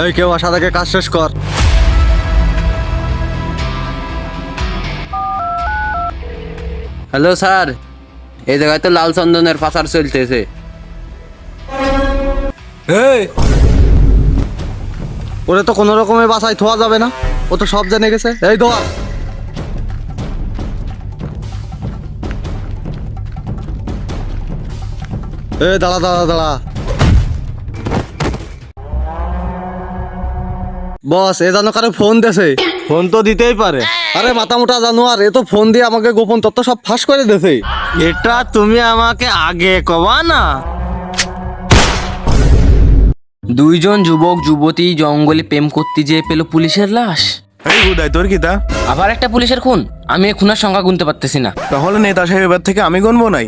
এই কেউ আশা থেকে কাজ শেষ কর। হ্যালো স্যার এই জায়গায় তো লাল চন্দনের পাচার চলতেছে। ওরে তো কোনো রকমের বাসায় থোয়া যাবে না ও তো সব জেনে গেছে। এই ধর এ দাঁড়া দাঁড়া দাঁড়া। বস এ জানো কারও ফোন দেছে? ফোন তো দিতেই পারে। আরে মাথা মোটা আর এ তো ফোন দিয়ে আমাকে গোপন তথ্য সব ফাঁস করে দেছে। এটা তুমি আমাকে আগে কবা না। দুইজন যুবক যুবতী জঙ্গলে প্রেম করতে যেয়ে পেল পুলিশের লাশ। এই উদয় তোর কি তা? আবার একটা পুলিশের খুন? আমি এই খুনের সংখ্যা গুনতে পারতেছি না। তাহলে নেতা সাহেব এবার থেকে আমি গণবো নাই?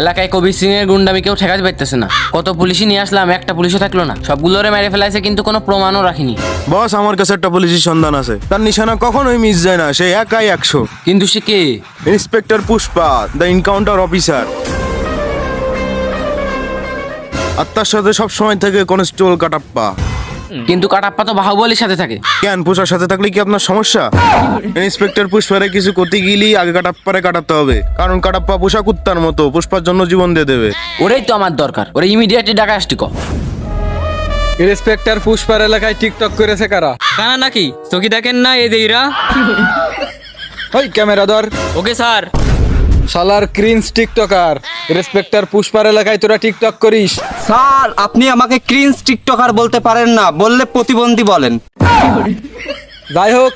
এলাকায় কবির সিং এর গুন্ডামি কেউ ঠেকাতে পারতেছে না। কত পুলিশই নিয়ে আসলাম একটা পুলিশও থাকল না। সবগুলোরে মেরে ফেলাইছে কিন্তু কোনো প্রমাণও রাখিনি। বস আমার কাছে একটা পুলিশের সন্ধান আছে। তার নিশানা কখনোই মিস যায় না সে একাই একশো। কিন্তু সে কে? Inspector Pushpa the encounter officer. আর তার সাথে সব সময় থেকে কনস্টেবল কাটাপ্পা। কিন্তু কাটাপ্পা তো বাহুবলীর সাথে থাকে। কেন পুষার সাথে থাকলে কি আপনার সমস্যা? ইন্সপেক্টর পুষ্পারে কিছু করতে গেলেই আগে কাটাপ্পারে কাটাতে হবে। কারণ কাটাপ্পা পোষা কুত্তার মতো পুষ্পার জন্য জীবন দিয়ে দেবে। ওরেই তো আমার দরকার ওরে ইমিডিয়েটলি ডাকা আসটি ক। ইন্সপেক্টর পুষ্পার এলাকায় টিকটক করেছে কারা? কানা নাকি? চকি দেখেন না এই দেইরা? ওই ক্যামেরা ধর। Okay sir. শালার ক্রিন্স টিকটকার। রেসপেক্টার পুষ্পার এলাকায় তোরা টিকটক করিস। স্যার আপনি আমাকে ক্রিন্স টিকটকার বলতে পারেন না বললে প্রতিবন্ধী বলেন। যাই হোক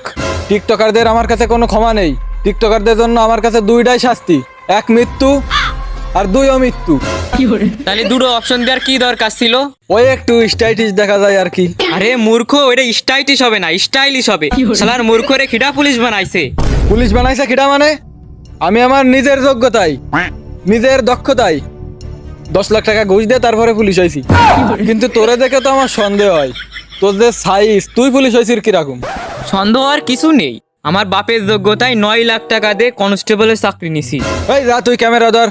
টিকটকারদের আমার কাছে কোনো ক্ষমা নেই। টিকটকারদের জন্য আমার কাছে দুইটাই শাস্তি এক মৃত্যু আর দুই অমৃত্যু। তাহলে দুটো অপশন দেওয়ার কি দরকার ছিল? ওই একটু স্টাইটিস দেখা যায় আর কি। আরে মূর্খ ওটা স্টাইলিশ হবে না স্টাইলিশ হবে। শালার মূর্খ রে খিডা পুলিশ বানাইছে। পুলিশ বানাইছে কিটা মানে? আমি আমার নিজের যোগ্যতায় নিজের দক্ষতায় দশ লাখ টাকা ঘুষ দিয়ে তারপরে পুলিশ হয়েছি কিন্তু তোরে দেখে তো আমার সন্দেহ হয়। তোর যে সাইজ তুই পুলিশ হয়েছিস কীরকম? সন্দেহ আর কিছু নেই। আমার বাপের যোগ্যতায় নয় লাখ টাকা দিয়ে কনস্টেবলের চাকরি নিছি। এই যা তুই ক্যামেরা ধর।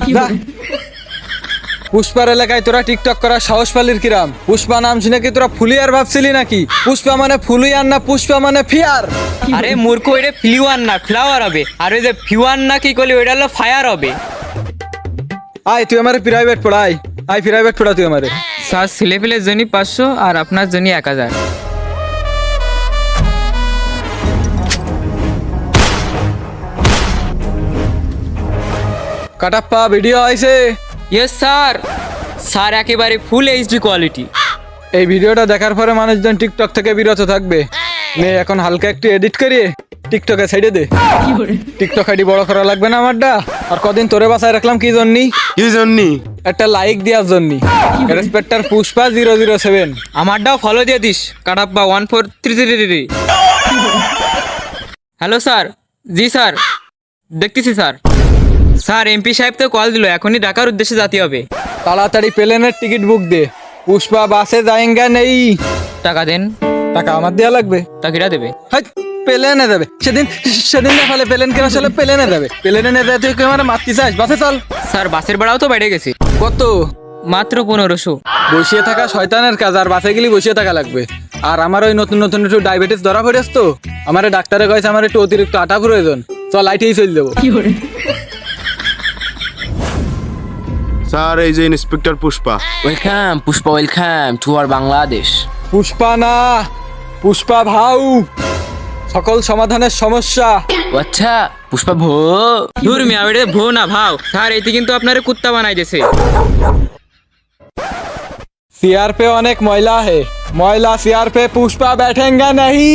পুষ্পার এলাকায় তোরা টিকটক করার সাহস পালির কিরাম। পুষ্পা নাম শুনে কি তোরা ফুলিয়ার ভাবছিলি নাকি? পুষ্পা মানে ফুলিয়ার না পুষ্পা মানে ফিয়ার। আরে মূর্খ ওইটা ফ্লিওয়ার না ফ্লাওয়ার হবে। আর ওই যে ফিওয়ার না কি করলে ওইটা হলো ফায়ার হবে। আয় তুই আমার প্রাইভেট পড়াই আয়। প্রাইভেট পড়া তুই আমারে। স্যার ছেলে ছেলেপেলের জন্য পাঁচশো আর আপনার জন্য এক হাজার। কাটাপ্পা ভিডিও আইছে। ইয়েস স্যার স্যার একেবারে ফুল এইচডি কোয়ালিটি এই ভিডিওটা দেখার পরে মানুষজন টিকটক থেকে বিরত থাকবে। নে এখন হালকা একটু এডিট করিয়ে টিকটকে ছেড়ে দে। টিকটক আইডি বড় করা লাগবে না আমারটা। আর কদিন তোরে বাসায় রাখলাম কি জন্যি? কি জন্যি? একটা লাইক দেওয়ার জন্যি। রেসপেক্টার পুষ্পা জিরো জিরো সেভেন আমারটাও ফলো দিয়ে this. Kattappa one four three three three hello sir ji sir দেখতেছি স্যার স্যার এমপি সাহেব তো কল দিল এখনই ঢাকার উদ্দেশ্যে যেতে হবে। তাড়াতাড়ি প্লেনের টিকিট বুক দে। পুষ্পা বাসে যায়েঙ্গা নেই। টাকা দেন। টাকা আমার দেওয়া লাগবে। টাকিটা দেবে। হাই প্লেনে দেবে। সেদিন সেদিন না ফেলে প্লেন কেন চলে প্লেনে দেবে। প্লেনে না দেয় তুই আমার মারতে চাস? বাসে চল। স্যার বাসের ভাড়াও তো বেড়ে গেছে। কত? মাত্র পনেরোশো। বসিয়ে থাকা শয়তানের কাজ আর বাসে গেলে বসিয়ে থাকা লাগবে। আর আমার ওই নতুন নতুন একটু ডায়াবেটিস ধরা পড়েছ তো? আমার ডাক্তারে কয়েছে আমার একটু অতিরিক্ত আটা প্রয়োজন। চল লাইটেই চলে দেবো স্যার এই যে inspector Pushpa. Welcome Pushpa welcome to our Bangladesh. Pushpa না পুষ্পা ভাউ সকল সমাধানের সমস্যা। আচ্ছা পুষ্পা ভো। ধুর মিয়া ভো না ভাও স্যার এতে কিন্তু আপনারে কুত্তা বানাই দিয়েছে সিআর পে অনেক ময়লা হে। ময়লা সিআর পে পুষ্পা ব্যাঠেঙ্গা নাহি।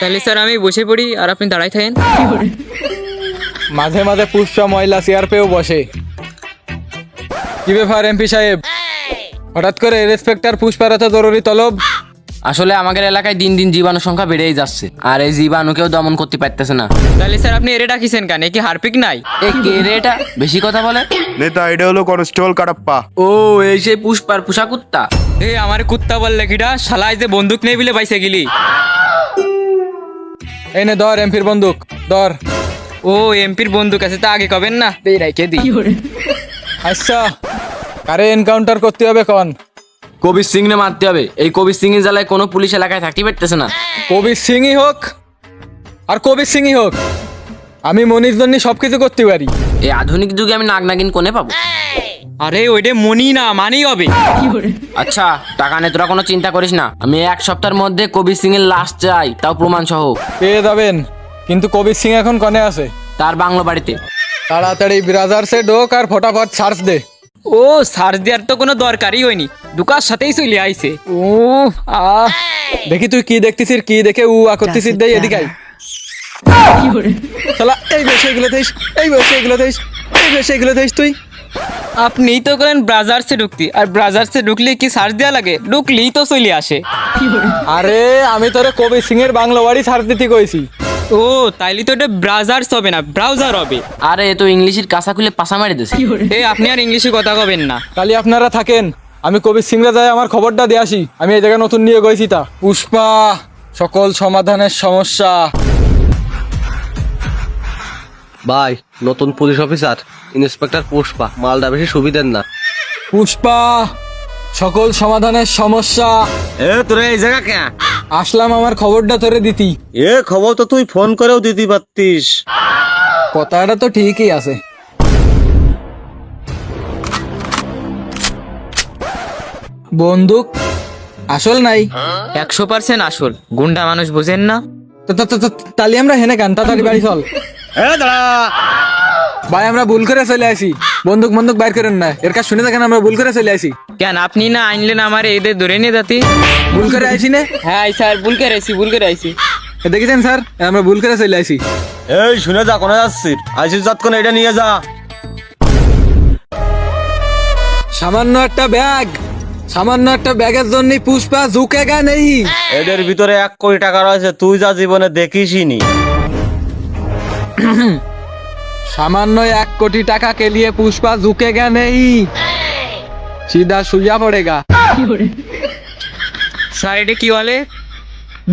তাহলে স্যার আমি বসে পড়ি আর আপনি দাঁড়াই থাকেন। মাঝে মাঝে পুষ্পা ময়লা সিআরপেও বসে। কি ব্যাপার এমপি সাহেব? হঠাৎ করে রেসপেক্টার পুষ্পার এত জরুরি তলব? আসলে আমাদের এলাকায় দিন দিন জীবাণু সংখ্যা বেড়েই যাচ্ছে আর এই জীবাণুকেও দমন করতে পারতেছে না। তাহলে স্যার আপনি এরে ডাকিছেন কেন এ কি হারপিক নাই? এ কে রে এটা বেশি কথা বলে। নেতা এটা হলো কনস্টেবল কাটাপ্পা ও এই সেই পুষ্পার পুষা কুত্তা। এ আমার কুত্তা বললে কিটা শালাই যে বন্দুক নেই বলে বাইসে গিলি। এই নে ধর এমপির বন্দুক ধর। ও এমপির বন্দুক আছে তা আগে কবেন না? এই রাইখে দি আচ্ছা। কারে এনকাউন্টার করতে হবে কন। কবির সিং নে মারতে হবে। এই কবির সিং এর জ্বালায় কোনো পুলিশ এলাকায় থাকতে পারতেছে না। কবির সিংই হোক আর কবির সিংই হোক আমি মনির জন্য সব কিছু করতে পারি। এই আধুনিক যুগে আমি নাগ নাগিন কোনে পাবো? আরে ওইটা মনি না মানেই হবে। আচ্ছা টাকা নিয়ে তোরা কোনো চিন্তা করিস না। আমি এক সপ্তাহের মধ্যে কবির সিং এর লাশ চাই তাও প্রমাণ সহ পেয়ে যাবেন কিন্তু কবির সিং এখন কনে আছে। তার বাংলো বাড়িতে। তাড়াতাড়ি ব্রাজার্সে ঢোক আর ফটাফট সার্চ দে। ও সার্চ দেওয়ার তো কোনো দরকারই হয়নি। দুকার সাথেই চলে আইছে। ও আ দেখি তুই কি দেখতেছিস কি দেখে উ আ করতেছিস দেই এদিকে আই শালা এই বসে এগুলো দেখিস এই বসে এগুলো দেখিস এই বসে এগুলো দেখিস তুই। আপনিই তো করেন ব্রাজার্সে ঢুকতি আর ব্রাজার্সে ঢুকলে কি সার্চ দেওয়া লাগে? ঢুকলেই তো চলে আসে। আরে আমি তোরে কবি সিং এর বাংলা বাড়ি সার্চ দিতে কইছি। ও তাইলে তো এটা ব্রাজার্স হবে না ব্রাউজার হবে। আরে এ তো ইংলিশের কাঁচা খুলে পাশা মারি দিছে। এ আপনি আর ইংলিশে কথা কবেন না। কালি আপনারা থাকেন আমি কবির সিংরা যাই আমার খবরটা দিয়ে আসি। আমি এই জায়গায় নতুন নিয়ে গেছি তা। পুষ্পা সকল সমাধানের সমস্যা। ভাই নতুন পুলিশ অফিসার ইন্সপেক্টর পুষ্পা মালটা বেশি সুবিধের না। পুষ্পা সকল সমাধানের সমস্যা। এ তোরা এই জায়গা কে আসলাম আমার খবরটা তোরে দিতি। এ খবর তো তুই ফোন করেও দিতে পারতিস। কথাটা তো ঠিকই আছে। বন্দুক আসল নাই? একশো পার্সেন্ট আসল। গুন্ডা মানুষ বুঝেন না? তো- তো- তো- তো- তাহলে আমরা হেনে গান তাড়াতাড়ি বাড়ি চল। এ দাঁড়া। ভাই আমরা ভুল করে চলে আসি বন্দুক বন্দুক বাইর করেন না। এর কাজ শুনে দেখেন আমরা ভুল করে চলে আসি কেন আপনি না আনলেন আমার এদের ধরে নিয়ে যাতি? ভুল করে আইসি না? হ্যাঁ স্যার ভুল করে আইছি ভুল করে আইছি। দেখেছেন স্যার? আমরা ভুল করে চলে আসি এই শুনে যা কোনে যাচ্ছিস আইসিস যতক্ষণ এটা নিয়ে যা। সামান্য একটা ব্যাগ। সামান্য একটা ব্যাগের জন্য পুষ্পা ঝুঁকে গা নেই। এদের ভিতরে এক কোটি টাকা রয়েছে তুই যা জীবনে দেখিসই নি। সামান্য এক কোটি টাকা के लिए पुष्पा झुकेगा नहीं सीधा सुइया पड़ेगा স্যার এটা কি বলে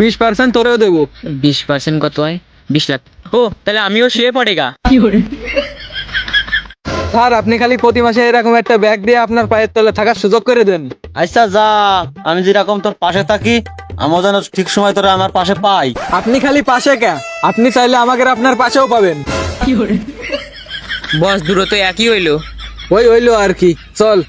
বিশ পার্সেন্ট তোরেও দেবো বিশ পার্সেন্ট কত হয় বিশ লাখ ও তাহলে আমিও শুয়ে পড়েগা স্যার আপনি খালি প্রতি মাসে এরকম একটা ব্যাগ দিয়ে আপনার পায়ের তলে থাকার সুযোগ করে দেন আচ্ছা যা আমি যেরকম তোর পাশে থাকি আমার যেন ঠিক সময় তোরা আমার পাশে পাই। আপনি খালি পাশে কে আপনি চাইলে আমাকে আপনার পাশেও পাবেন। বস দূরত্ব একই হইল। ওই হইল আর কি চল।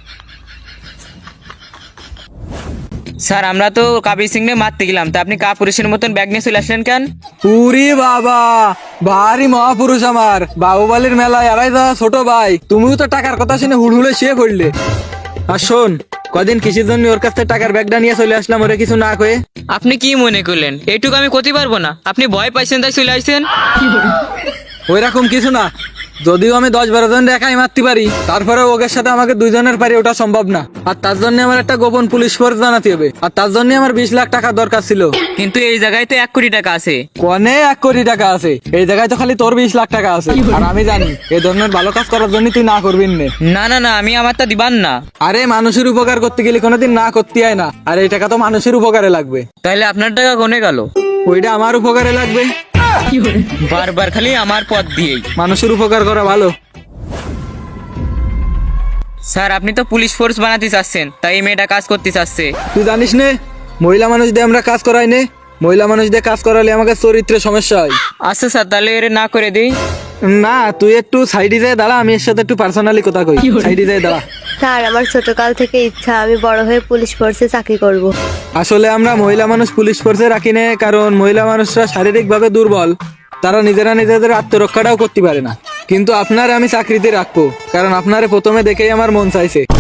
স্যার আমরা তো কাবির সিং মারতে গেলাম। তা আপনি কা পুলিশের মতন ব্যাগ নিয়ে চলে আসলেন কেন? পুরি বাবা ভারী মহাপুরুষ আমার। বাহুবালির মেলায় আড়াই যাওয়া ছোট ভাই। তুমিও তো টাকার কথা শুনে হুড়হুড়ে শুয়ে পড়লে। আর শোন কদিন কৃষির জন্য ওর কাছ থেকে টাকার ব্যাগটা নিয়ে চলে আসলাম ওরে কিছু না কয়ে। আপনি কি মনে করলেন? এটুকু আমি করতে পারব না? আপনি ভয় পাইছেন তাই চলে আসছেন? ওইরকম কিছু না। যদিও আমি দশ বারো জন একাই মারতে পারি তারপরে ওদের সাথে আমাকে দুইজনের পারি ওটা সম্ভব না। আর তার জন্য আমার একটা গোপন পুলিশ ফোর্স জানাতে হবে। আর তার জন্য আমার বিশ লাখ টাকা দরকার ছিল। কিন্তু এই জায়গায় তো এক কোটি টাকা আছে। কনে এক কোটি টাকা আছে? এই জায়গায় তো খালি তোর বিশ লাখ টাকা আছে। আর আমি জানি এই ধরনের ভালো কাজ করার জন্য তুই না করবি নে। না না না আমি আমারটা দিবান না। আরে মানুষের উপকার করতে গেলে কোনোদিন না করতে হয় না। আর এই টাকা তো মানুষের উপকারে লাগবে। তাহলে আপনার টাকা কোনে গেল? ওইটা আমার উপকারে লাগবে। বারবার খালি আমার পথ দিয়েই। মানুষের উপকার করা ভালো। স্যার আপনি তো পুলিশ ফোর্স বানাতে চাচ্ছেন তাই এই মেয়েটা কাজ করতে চাচ্ছে। তুই জানিস নে মহিলা মানুষ দিয়ে আমরা কাজ করাই নে। মহিলা মানুষ দিয়ে কাজ করালে আমাকে চরিত্রে সমস্যা হয়। আচ্ছা স্যার তাহলে এর না করে দিই। না তুই একটু সাইডে যায় দাঁড়া আমি এর সাথে একটু পার্সোনালি কথা কই। সাইডে যায় দাঁড়া। স্যার আমার ছোটকাল থেকে ইচ্ছা আমি বড় হয়ে পুলিশ ফোর্সে চাকরি করব। আসলে আমরা মহিলা মানুষ পুলিশ ফোর্সে রাখি না কারণ মহিলা মানুষরা শারীরিকভাবে দুর্বল। তারা নিজেরা নিজেদের আত্মরক্ষাটাও করতে পারে না। কিন্তু আপনার আমি চাকরিতে রাখব কারণ আপনারে প্রথমে দেখেই আমার মন চাইছে।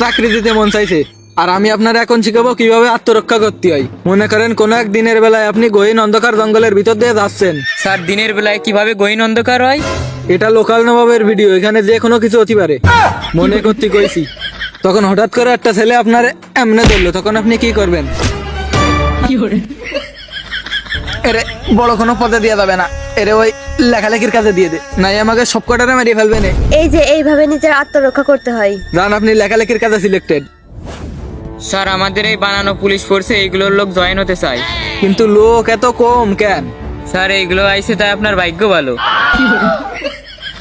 চাকরি দিতে মন চাইছে। আর আমি আপনার এখন শিখাবো কীভাবে আত্মরক্ষা করতে হয়। মনে করেন কোন এক দিনের বেলায় আপনি গহীন অন্ধকার জঙ্গলের ভিতর দিয়ে যাচ্ছেন। স্যার দিনের বেলায় কীভাবে গহীন অন্ধকার হয়? এটা লোকাল নবাবের ভিডিও এখানে যে কোনো কিছু হতে পারে। মনে করতে কইছি। তখন হঠাৎ করে একটা ছেলে আপনার এমনে ধরলো তখন আপনি কি করবেন? এরে বড় কোনো পদে দেওয়া যাবে না। এরে ওই লেখালেখির কাজে দিয়ে দে নাই আমাকে সব কটারে মারিয়ে ফেলবে না। এই যে এইভাবে নিজের আত্মরক্ষা করতে হয়। জান আপনি লেখালেখির কাজে সিলেক্টেড স্যার আমাদের এই বানানো পুলিশ ফোর্সে এইগুলোর লোক জয়েন হতে চায়। কিন্তু লোক এত কম কেন? স্যার এইগুলো আইসে তাই আপনার ভাগ্য ভালো।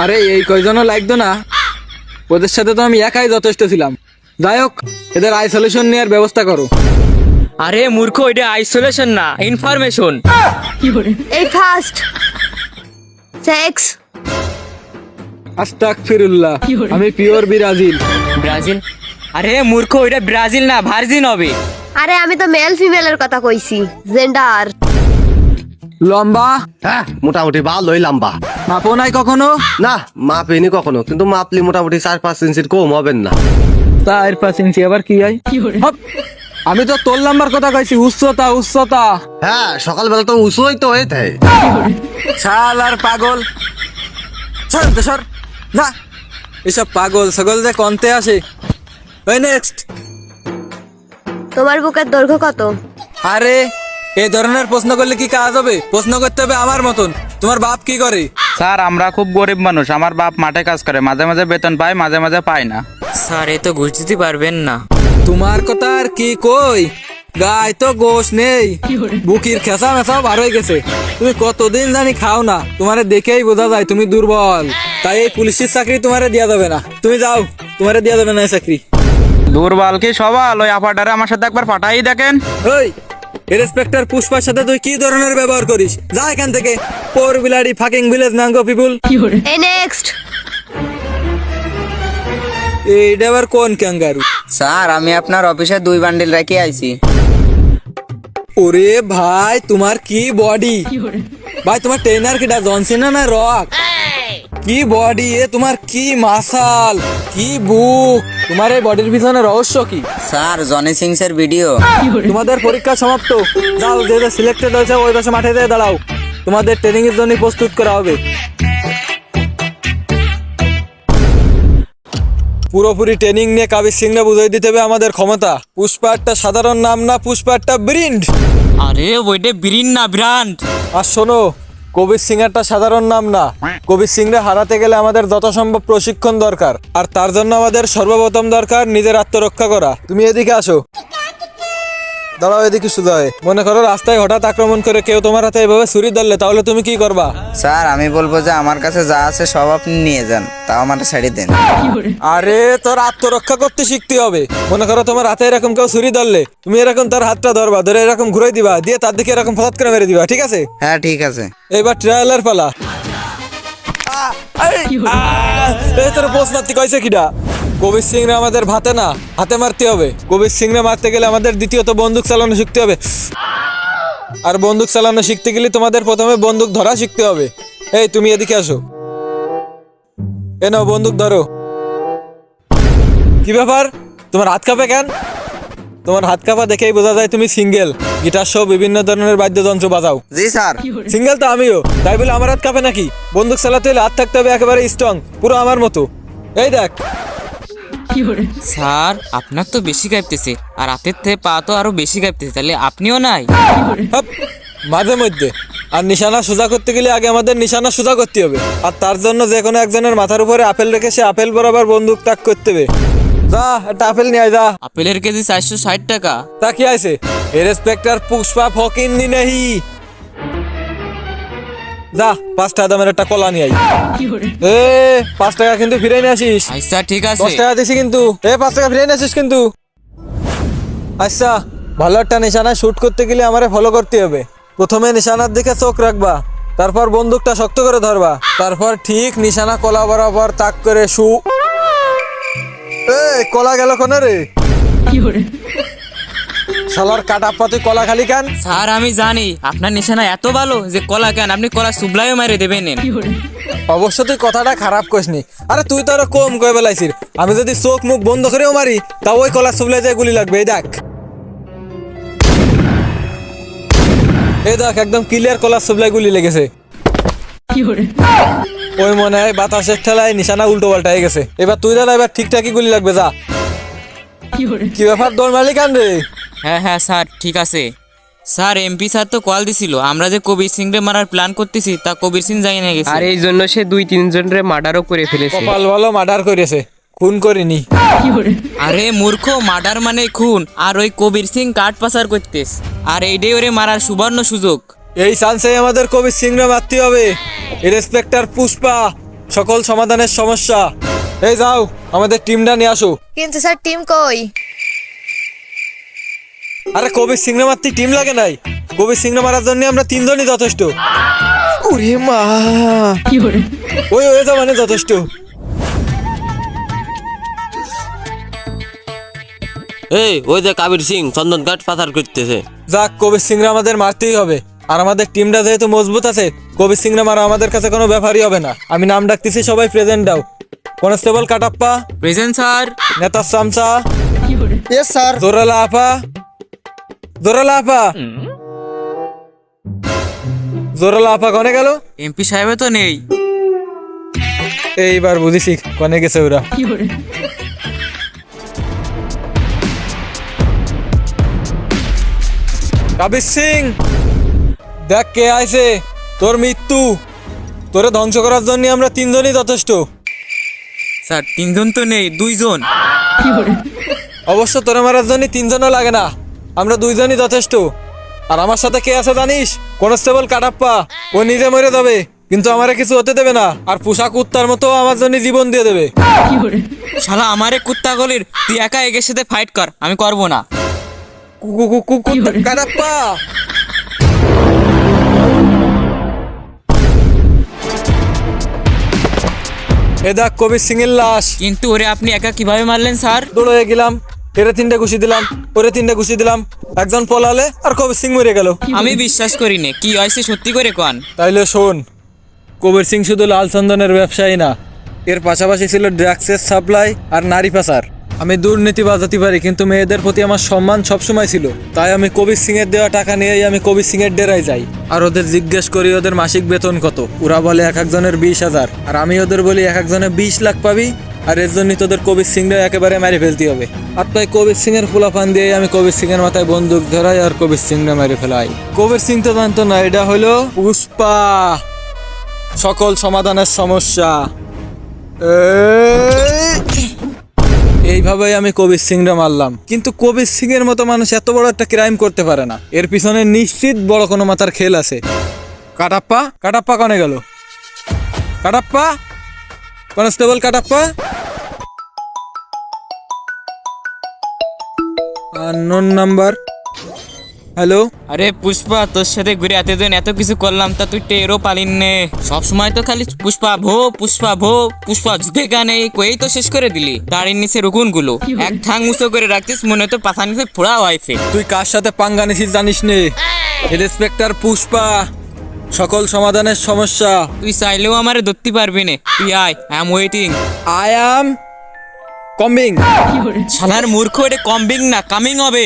আরে এই কয়জনও লাগতো না? ওদের সাথে তো আমি একাই যথেষ্ট ছিলাম। যাই হোক এদের আইসোলেশন নেওয়ার ব্যবস্থা করো। আরে মূর্খ এটা আইসোলেশন না ইনফরমেশন এই ফার্স্ট সেক্স আস্তাক ফিরুল্লাহ আমি পিওর ব্রাজিল ব্রাজিল? আরে মূর্খ এটা ব্রাজিল না ভার্জিন হবে। আরে আমি তো মেল ফিমেলের কথা কইছি জেন্ডার লম্বা? হ্যাঁ মোটামুটি ভালোই লম্বা। মাপো নাই কখনো? না মাপিনি কখনো কিন্তু মাপলি মোটামুটি চার পাঁচ ইঞ্চির কম হবেন না। তার পাঁচ ইঞ্চি আবার কি হয়? হপ, আমি তো তোর লম্বার কথা কইছি উচ্চতা উচ্চতা। হ্যাঁ সকালবেলা তো উঁচুই তো হয়ে থাকে শাল আর পাগল। সর তো সর যা। এসব পাগল ছাগল যে কনতে আসে। ওই নেক্সট তোমার বুকের দৈর্ঘ্য কত? আরে এই ধরনের প্রশ্ন করলে কি কাজ হবে? প্রশ্ন করতে হবে আমার মতন। তোমার বাপ কি করে? স্যার আমরা খুব গরিব মানুষ। আমার বাপ মাঠে কাজ করে। মাঝে মাঝে বেতন পায় মাঝে মাঝে পায় না। স্যার এ তো ঘুষ দিতে পারবেন না। তোমার কথা আর কি কই? গায়ে তো গোশ নেই। বুকির খেসা মেসাও বার হয়ে গেছে। তুমি কতদিন জানি খাও না। তোমারে দেখেই বোঝা যায় তুমি দুর্বল। তাই এই পুলিশের চাকরি তোমারে দেওয়া যাবে না। তুমি যাও তোমারে দেওয়া যাবে না এই চাকরি। দুর্বল কি সবাল? ওই আপাটারে আমার সাথে একবার পাঠাই দেখেন। ওই রেসপেক্টর পুষ্পার সাথে তুই কি ধরনের ব্যবহার করিস? যা এখান থেকে। পোর বিলাডি ফাকিং ভিলেজ নাঙ্গো পিপুল এই নেক্সট এইটা আবার কোন ক্যাঙ্গারু স্যার আমি আপনার অফিসে দুই বান্ডিল রেখে আইছি। ওরে ভাই তোমার কি বডি ভাই তোমার ট্রেনার কিটা জনসিনা না রক কি বডি এ তোমার কি মাসাল কি বুক? তোমার এই বডির পিছনে রহস্য কি? স্যার জনি সিংস এর ভিডিও তোমাদের পরীক্ষা সমাপ্ত। যাও যে যে সিলেক্টেড হয়েছে ওই পাশে মাঠে যেয়ে দাঁড়াও। তোমাদের ট্রেনিং এর জন্য প্রস্তুত করা হবে। পুরোপুরি ট্রেনিং নিয়ে কাবির সিংরে বুঝিয়ে দিতে হবে আমাদের ক্ষমতা। পুষ্পা একটা সাধারণ নাম না পুষ্পা একটা ব্রিন্ড। আরে ওইটা বিরিন না ব্রান্ড। আর শোনো কবির সিংহারটা সাধারণ নাম না। কবির সিংরে হারাতে গেলে আমাদের যথাসম্ভব সম্ভব প্রশিক্ষণ দরকার। আর তার জন্য আমাদের সর্বপ্রথম দরকার নিজের আত্মরক্ষা করা। তুমি এদিকে আসো। দাঁড়াও এদিকে শুধু মনে করো রাস্তায় হঠাৎ আক্রমণ করে কেউ তোমার হাতে এভাবে ছুরি ধরলে তাহলে তুমি কি করবা? স্যার আমি বলব যে আমার কাছে যা আছে সব আপনি নিয়ে যান তাও আমার ছাড়ি দেন। আরে তোর আত্মরক্ষা করতে শিখতে হবে। মনে করো তোমার হাতে এরকম কেউ ছুরি ধরলে তুমি এরকম তার হাতটা ধরবা ধরে এরকম ঘুরাই দিবা দিয়ে তার দিকে এরকম ফসাদ করে মেরে দিবা ঠিক আছে? হ্যাঁ ঠিক আছে। এবার ট্রায়ালের পালা। আহ, আহ, এই তোর পোস্ট মারতে কইছে কিডা? কবির সিং রে আমাদের ভাতে না হাতে মারতে হবে। কবির সিং রে মারতে গেলে আমাদের দ্বিতীয়ত বন্দুক চালানো শিখতে হবে। আর বন্দুক চালানো শিখতে গেলে তোমাদের প্রথমে বন্দুক ধরা শিখতে হবে। এই তুমি এদিকে আসো। এ নাও বন্দুক ধরো। কি ব্যাপার? তোমার হাত কাঁপে কেন? তোমার হাত কাঁপা দেখেই বোঝা যায় তুমি সিঙ্গেল। গিটার সহ বিভিন্ন ধরনের বাদ্যযন্ত্র বাজাও। জি স্যার। সিঙ্গেল তো আমিও। তাই বলে আমার হাত কাঁপে নাকি? বন্দুক চালাতে হলে হাত থাকতে হবে একেবারে স্ট্রং পুরো আমার মতো। এই দেখ। স্যার আপনার তো বেশি কাঁপতেছে আর হাতের থেকে পা তো আরও বেশি কাঁপতেছে তাহলে আপনিও নাই। হাপ, মাঝে মধ্যে। আর নিশানা সোজা করতে গেলে আগে আমাদের নিশানা সোজা করতে হবে। আর তার জন্য যে কোনো একজনের মাথার উপরে আপেল রেখে সে আপেল বরাবর বন্দুক তাক করতে হবে। যা একটা আপেল নিয়ে আয়, যা। আপেলের কেজি চারশো ষাট টাকা। তা কি আছে এ রেসপেক্টার পুষ্পা ফকিন নি নেহি। যা পাঁচ টাকা দামের একটা কলা নিয়ে আই এ পাঁচ টাকা কিন্তু ফিরে নিয়ে আসিস। আচ্ছা ঠিক আছে। দশ টাকা দিছি কিন্তু। এ পাঁচ টাকা ফিরে নিয়ে আসিস কিন্তু। আচ্ছা ভালো একটা নিশানা শুট করতে গেলে আমারে ফলো করতে হবে। প্রথমে নিশানার দিকে চোখ রাখবা তারপর বন্দুকটা শক্ত করে ধরবা। তারপর ঠিক নিশানা কলা বরাবর তাক করে শু এ কলা গেল কোনে রে? শালার কাটা পাতি কলা খালি কেন? স্যার আমি জানি। আপনার নিশানা এত ভালো যে কলা কেন? আপনি কলা সুবলাইও মারে দেবেন অবশ্য তুই কথাটা খারাপ করিসনি আরে তুই তো আরও কম কয়ে বেলাইছিস। আমি যদি চোখ মুখ বন্ধ করেও মারি তাও ওই কলা সুবলে যায় গুলি লাগবে। এই দেখ। এই দেখ একদম ক্লিয়ার কলা সুবলাই গুলি লেগেছে। ওই মনে হয় বাতাসের ঠেলায় নিশানা উল্টো পাল্টা হয়ে গেছে। এবার তুই দাদা এবার ঠিকঠাকই গুলি লাগবে যা। কি ব্যাপার দৌড় মারলি কেন রে? হ্যাঁ হ্যাঁ স্যার ঠিক আছে। স্যার এমপি স্যার তো কল দিছিল। আমরা যে কবির সিং রে মারার প্ল্যান করতেছি তা কবির সিং যাই না গেছে। আর এই জন্য সে দুই তিনজন রে মার্ডারও করে ফেলেছে। কপাল ভালো মার্ডার করেছে। খুন করিনি। আরে মূর্খ মার্ডার মানে খুন। আর ওই কবির সিং কাঠ পাচার করতেস আর এইটাই ওরে মারার সুবর্ণ সুযোগ। এই চান্সে আমাদের কবি সিংরে মারতে হবে। রেসপেক্টার পুষ্পা সকল সমাধানের সমস্যা। এই যাও আমাদের টিমটা নিয়ে আসো। কিন্তু স্যার টিম কই? আরে কবির সিং মারতে টিম লাগে নাই? কবির সিং মারার জন্য আমরা তিনজনই যথেষ্ট। ওরে মা। ওই ওই যা মানে যথেষ্ট। এই ওই যে কাবির সিং চন্দন ঘাট পাথার করতেছে। যাক কবির সিং আমাদের মারতেই হবে। আর আমাদের টিমটা যেহেতু মজবুত আছে কবির সিং মারা আমাদের কাছে কোনো ব্যাপারই হবে না। আমি নাম ডাকতেছি সবাই প্রেজেন্ট দাও। Constable Kattappa present sir. নেতা সামসা এস স্যার জোরালা আপা জোরালা আপা জোরালা আপা কনে গেল? এমপি সাহেব তো নেই। এইবার বুঝেছি কনে গেছে ওরা। কাবির সিং দেখ কে আইছে। তোর মৃত্যু। তোরে ধ্বংস করার জন্য আমরা তিনজনই যথেষ্ট। স্যার তিনজন তো নেই দুইজন। অবশ্য তোরে মারার জন্য তিনজনও লাগে না। আমরা দুইজনই যথেষ্ট। আর আমার সাথে কে আছে জানিস? কনস্টেবল কাটাপ্পা। ও নিজে মরে যাবে কিন্তু আমারে কিছু হতে দেবে না। আর পোশাক কুত্তার মতো আমার জন্য জীবন দিয়ে দেবে। শালা আমারে কুত্তা গলির তুই একা এগের সাথে ফাইট কর আমি করব না। কাটাপ্পা। এ দেখ কবির সিং এর লাশ। কিন্তু ওরে আপনি একা কীভাবে মারলেন স্যার? দৌড়ে গেলাম। এরে তিনটা ঘুষি দিলাম ওরে তিনটা ঘুষি দিলাম। একজন পলালে আর কবির সিং মরে গেল? আমি বিশ্বাস করি না কি হয়েছে সত্যি করে কন তাইলে শোন কবির সিং শুধু লাল চন্দনের ব্যবসায়ী না এর পাশাপাশি ছিল ড্রাগসের সাপ্লাই আর নারী পাচার। আমি দুর্নীতি বাজাতে পারি, কিন্তু মেয়েদের প্রতি আমার সম্মান সবসময় ছিল। তাই আমি কবির সিং এর দেওয়া টাকা নিয়েই আমি কবির সিং এর ডেরায় যাই। আর ওদের জিজ্ঞেস করি, ওদের মাসিক বেতন কত? ওরা বলে, এক একজনের বিশ হাজার। আর আমি ওদের বলি, এক একজনের বিশ লাখ পাবি? আর এর জন্য তোদের কবির সিংরা একেবারে মেরে ফেলতে হবে। আর তাই কবির সিং এর ফুলাফান দিয়ে আমি কবির সিং এর মাথায় বন্দুক ধরাই আর কবির সিংরা মেরে ফেলাই। কবির সিং তো জানতো না, এটা হলো পুষ্পা। সকল সমাধানের সমস্যা! এইভাবেই আমি কবির সিংরা মারলাম। কিন্তু কবির সিং এর মতো মানুষ এত বড় একটা ক্রাইম করতে পারে না। এর পিছনে নিশ্চিত বড় কোনো মাথার খেল আছে। কাটাপ্পা? কাটাপ্পা কনে গেল? কাটাপ্পা? কনস্টেবল কাটাপ্পা? নন নাম্বার হ্যালো? আরে পুষ্পা তোর সাথে ঘুরে এতদিন এত কিছু করলাম তা তুই টেরও পালিন নে। সবসময় তো খালি পুষ্পা ভো পুষ্পা ভো পুষ্পা ঝুঁকে গানে কয়েই তো শেষ করে দিলি। দাড়ির নিচে রুকুনগুলো এক ঠাং উঁচু করে রাখতিস মনে হতো পাথা নিচে ফোড়া ওয়াইফে তুই কার সাথে পাঙ্গা নিছিস জানিস নে? ইন্সপেক্টর পুষ্পা সকল সমাধানের সমস্যা। তুই চাইলেও আমারে ধরতে পারবি না। তুই আয় I am waiting I am coming শালার মূর্খ এটা কম্বিং না কামিং হবে।